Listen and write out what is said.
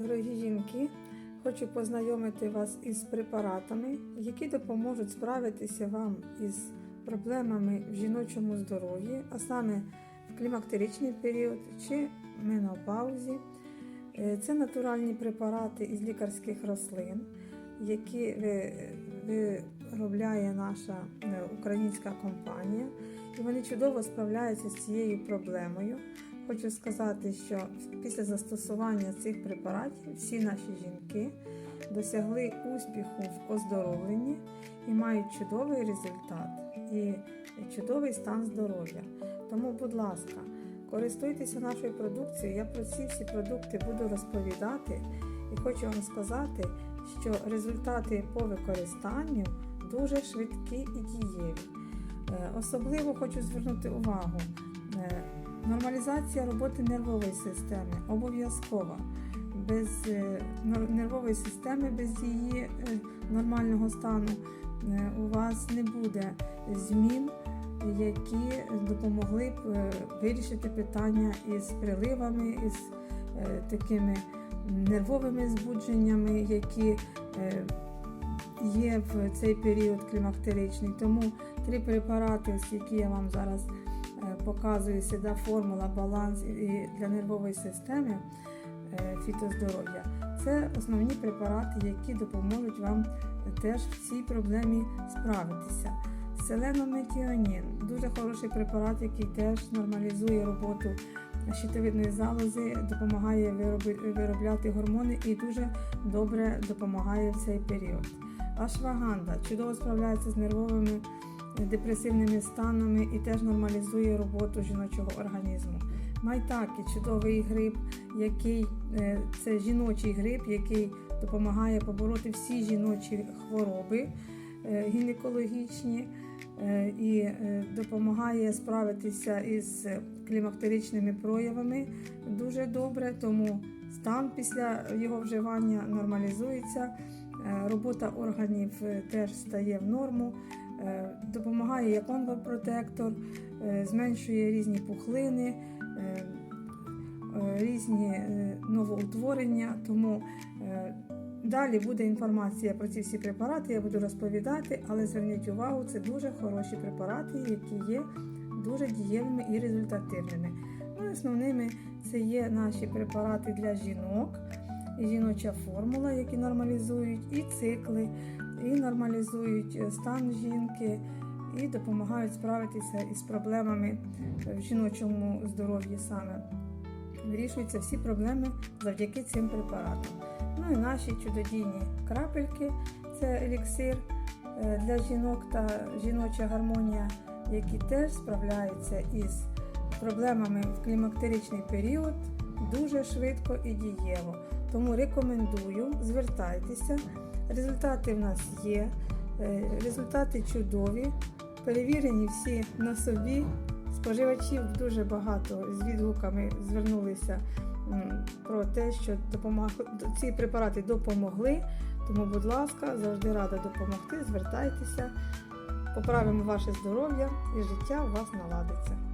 Дорогі жінки, хочу познайомити вас із препаратами, які допоможуть справитися вам із проблемами в жіночому здоров'ї, а саме в клімактеричний період чи менопаузі. Е, Це натуральні препарати із лікарських рослин, які виробляє наша е, українська компанія, і вони чудово справляються з цією проблемою. Хочу сказати, що після застосування цих препаратів всі наші жінки досягли успіху в оздоровленні і мають чудовий результат і чудовий стан здоров'я. Тому, будь ласка, користуйтеся нашою продукцією. Я про ці всі продукти буду розповідати і хочу вам сказати, що результати по використанню дуже швидкі і дієві. Е, Особливо хочу звернути увагу. Нормалізація роботи нервової системи обов'язкова. Без е, нервової системи, без її е, нормального стану е, у вас не буде змін, які допомогли б вирішити питання із приливами, із такими нервовими збудженнями, які є в цей період клімактеричний. Тому три препарати, які я вам зараз показую, сюди формула, баланс для нервової системи е, фітоздоров'я. Це основні препарати, які допоможуть вам теж в цій проблемі справитися. Селенометіонін дуже хороший препарат, який теж нормалізує роботу щитовидної залози, допомагає виробляти гормони і дуже добре допомагає в цей період. Ашваганда чудово справляється з нервовими депресивними станами і теж нормалізує роботу жіночого організму. Майтакі чудовий гриб, який е, це жіночий гриб, який допомагає побороти всі жіночі хвороби е, гінекологічні е, і допомагає справитися із клімактеричними проявами дуже добре, тому стан після його вживання нормалізується. Робота органів теж стає в норму, допомагає як онкопротектор, е, зменшує різні пухлини, е, е, різні е, новоутворення. Тому е, далі буде інформація про ці всі препарати, я буду розповідати, але зверніть увагу, це дуже хороші препарати, які є дуже дієвими і результативними. Ну, основними це є наші препарати для жінок жіноча формула, які нормалізують і цикли, і нормалізують е, стан жінки, і допомагають справитися із проблемами в жіночому здоров'ї саме. Вирішуються всі проблеми завдяки цим препаратам. Ну і наші чудодійні крапельки це еліксир е, для жінок та жіноча гармонія, які теж справляються із проблемами в клімактеричний період дуже швидко і дієво. Тому рекомендую, звертайтеся. Результати в нас є, е, результати чудові, перевірені всі на собі. Споживачів дуже багато з відгуками звернулися про те, що допомаг... ці препарати допомогли. Тому, будь ласка, завжди рада допомогти. Звертайтеся, поправимо ваше здоров'я і життя у вас наладиться.